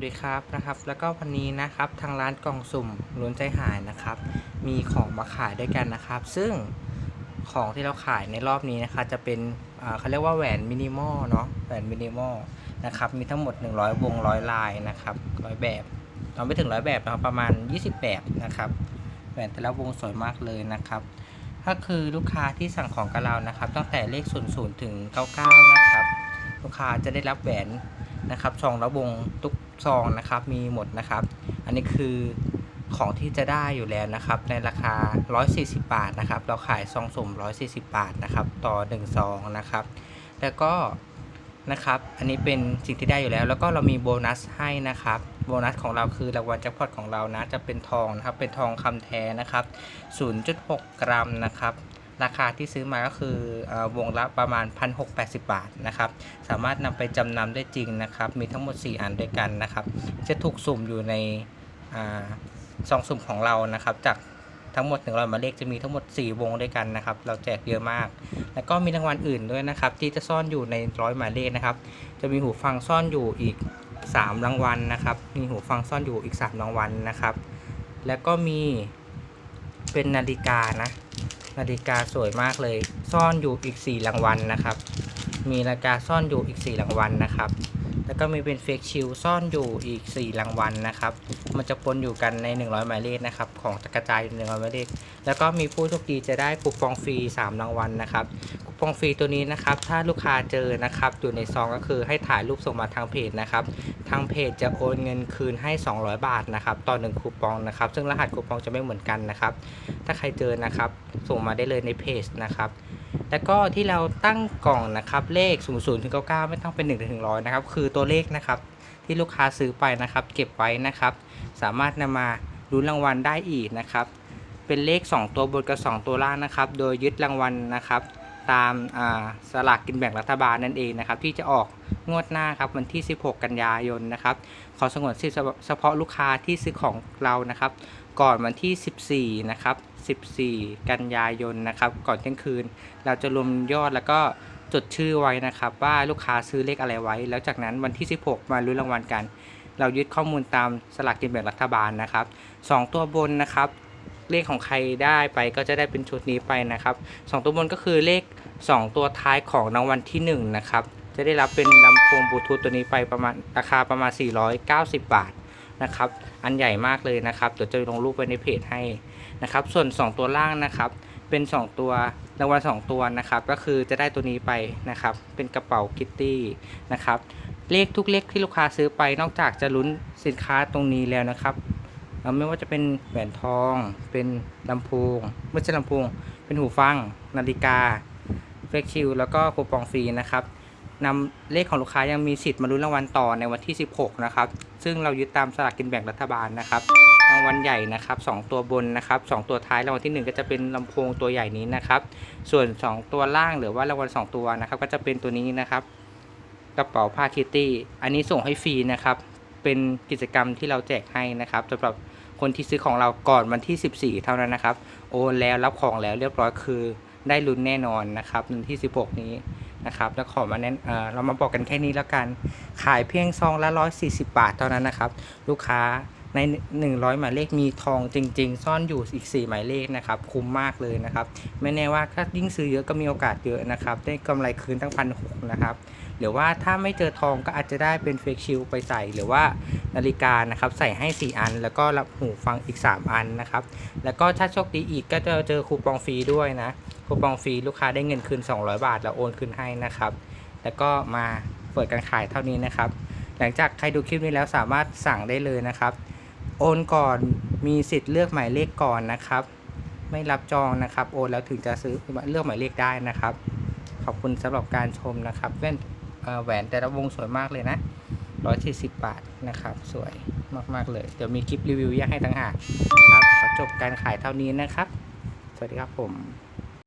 วัสดีครับนะครับ แล้วก็วันนี้นะครับทางร้านกล่องสุ่มล้วนใจหายนะครับ มีของมาขายด้วยกันนะครับ ซึ่งของที่เราขายในรอบนี้นะคะจะเป็นเขาเรียกว่าแหวนมินิมอลเนาะแหวนมินิมอลนะครับมีทั้งหมด 100 วงร้อยลายนะครับร้อยแบบเราไม่ถึงร้อยแบบนะครับประมาณ 20 แบบนะครับแหวนแต่ละวงสวยมากเลยนะครับถ้าคือลูกค้าที่สั่งของกับเรานะครับ ตั้งแต่เลข 00 ถึง 99 นะครับ ลูกค้าจะได้รับแหวนนะครับซองละวงทุก ซองนะครับมีหมดนะครับ อันนี้คือของที่จะได้อยู่แล้วนะครับ ในราคา 140 บาทนะครับ เราขายซองสุ่ม 140 บาทนะครับ ต่อ1ซองนะครับ แล้วก็นะครับ อันนี้เป็นสิ่งที่ได้อยู่แล้ว แล้วก็เรามีโบนัสให้นะครับ โบนัสของเราคือรางวัลแจ็คพอตของเรานะ จะเป็นทองนะครับ เป็นทองคำแท้นะครับ 0.6 กรัมนะครับ ราคาที่ซื้อมาก็คือวงละประมาณ 1,680 บาทนะครับสามารถนำไปจำนำได้จริงนะครับ มีทั้งหมด 4 อันด้วยกันนะครับ จะถูกสุ่มอยู่ในซองสุ่มของเรานะครับ จากทั้งหมด100หมายเลขจะมีทั้งหมด 4 วงด้วยกันนะครับ เราแจกเยอะมาก แล้วก็มีรางวัลอื่นด้วยนะครับ ที่จะซ่อนอยู่ในร้อยหมายเลขนะครับ จะมีหูฟังซ่อนอยู่อีก 3 รางวัลนะครับ มีหูฟังซ่อนอยู่อีก 3 รางวัลนะครับ แล้วก็มีเป็นนาฬิกานะ นาฬิกาสวยมากเลย ซ่อนอยู่อีก 4 รางวัลนะครับ มีนาฬิกาซ่อนอยู่อีก 4 รางวัลนะครับ แล้วก็มีเป็นเฟกชิลซ่อนอยู่อีก 4 รางวัลนะครับ มันจะปนอยู่กันใน 100 หมายเลขนะครับ ของกระจายอยู่100หมายเลข แล้วก็มีผู้โชคดีจะได้คูปองฟรี 3 รางวัลนะครับ คูปองฟรีตัวนี้นะครับ ถ้าลูกค้าเจอนะครับ อยู่ในซองก็คือให้ถ่ายรูปส่งมาทางเพจนะครับ ทางเพจจะโอนเงินคืนให้ 200 บาทนะครับ ต่อ 1 คูปองนะครับ ซึ่งรหัสคูปองจะไม่เหมือนกันนะครับ ถ้าใครเจอนะครับ ส่งมาได้เลยในเพจนะครับ แล้วก็ที่เราตั้งกล่องนะครับเลข 0 0ถึง99 ไม่ต้องเป็น1ถึง100นะครับคือตัวเลขนะครับที่ลูกค้าซื้อไปนะครับ เก็บไว้นะครับ สามารถนำมาลุ้นรางวัลได้อีกนะครับ เป็นเลข 2 ตัวบนกับ 2 ตัวล่างนะครับ โดยยึดรางวัลนะครับ ตามาสลากกินแบ่งรัฐบาลนั่นเองนะครับ ที่จะออกงวดหน้าครับวันที่ 16 กันยายนนะครับ ขอสงวนสิทธิ์เฉพาะลูกค้าที่ซื้อของเรานะครับ ก่อนวันที่ 14 นะครับ 14 กันยายนนะครับ ก่อนเที่ยงคืน เราจะรวมยอดแล้วก็จดชื่อไว้นะครับ ว่าลูกค้าซื้อเลขอะไรไว้ แล้วจากนั้นวันที่ 16 มาลุ้นรางวัลกัน เรายึดข้อมูลตามสลากกินแบ่งรัฐบาลนะครับ 2 ตัวบนนะครับเลขของใครได้ไปก็จะได้เป็นชุดนี้ไปนะครับ 2 ตัวบนก็คือเลข 2 ตัวท้ายของรางวัลที่ 1 นะครับ จะได้รับเป็นลำโพงบลูทูธตัวนี้ไปประมาณราคาประมาณ 490 บาท นะครับ อันใหญ่มากเลยนะครับ เดี๋ยวจะลงรูปไว้ในเพจให้นะครับ ส่วน 2 ตัวล่างนะครับ เป็น 2 ตัวรางวัล2ตัวนะครับ ก็คือจะได้ตัวนี้ไปนะครับ เป็นกระเป๋าคิตตี้นะครับ เลขทุกเลขที่ลูกค้าซื้อไป นอกจากจะลุ้นสินค้าตรงนี้แล้วนะครับไม่ว่าจะเป็นแหวนทอง เป็นลำโพงไม่ใช่ลำโพง เป็นหูฟัง นาฬิกาเฟกชิลแล้วก็คูปองฟรีนะครับ นำเลขของลูกค้ายังมีสิทธิ์มาลุ้นรางวัลต่อในวันที่ 16 นะครับ ซึ่งเรายึดตามสลากกินแบ่งรัฐบาลนะครับ รางวัลใหญ่นะครับ 2 ตัวบนนะครับ 2 ตัวท้ายรางวัลที่ 1 ก็จะเป็นลำโพงตัวใหญ่นี้นะครับ ส่วน 2 ตัวล่างหรือว่ารางวัล2ตัวนะครับ ก็จะเป็นตัวนี้นะครับ กระเป๋าผ้าคิตตี้ อันนี้ส่งให้ฟรีนะครับ เป็นกิจกรรมที่เราแจกให้นะครับสำหรับคนที่ซื้อของเราก่อนวันที่ 14 เท่านั้นนะครับ โอนแล้วรับของแล้วเรียบร้อยคือได้ลุ้นแน่นอนนะครับวันที่ 16 นี้ นะครับแล้วขอมาแนะนเออเรามาบอกกันแค่นี้แล้วกัน ขายเพียงซองละ140 บาทเท่านั้นนะครับ ลูกค้าใน 100 หมายเลขมีทองจริง ๆ ซ่อนอยู่อีก 4 หมายเลขนะครับ คุ้มมากเลยนะครับ ไม่แน่ว่าถ้ายิ่งซื้อเยอะก็มีโอกาสเยอะนะครับ ได้กำไรคืนตั้งพันหกนะครับ หรือว่าถ้าไม่เจอทองก็อาจจะได้เป็นเฟกชิลไปใส่ หรือว่านาฬิกานะครับ ใส่ให้ 4 อัน แล้วก็รับหูฟังอีก 3 อันนะครับ แล้วก็ถ้าโชคดีอีกก็จะเจอคูปองฟรีด้วยนะ คูปองฟรีลูกค้าได้เงินคืน 200 บาท แล้วโอนคืนให้นะครับ แล้วก็มาเปิดการขายเท่านี้นะครับ หลังจากใครดูคลิปนี้แล้วสามารถสั่งได้เลยนะครับ โอนก่อนมีสิทธิ์เลือกหมายเลขก่อนนะครับ ไม่รับจองนะครับ โอนแล้วถึงจะซื้อเลือกหมายเลขได้นะครับ ขอบคุณสำหรับการชมนะครับแว่นแหวนแต่ละวงสวยมากเลยนะ140 บาทนะครับ สวยมาก ๆ เลย เดี๋ยวมีคลิปรีวิวแยกให้ต่างหากครับขอจบการขายเท่านี้นะครับ สวัสดีครับผม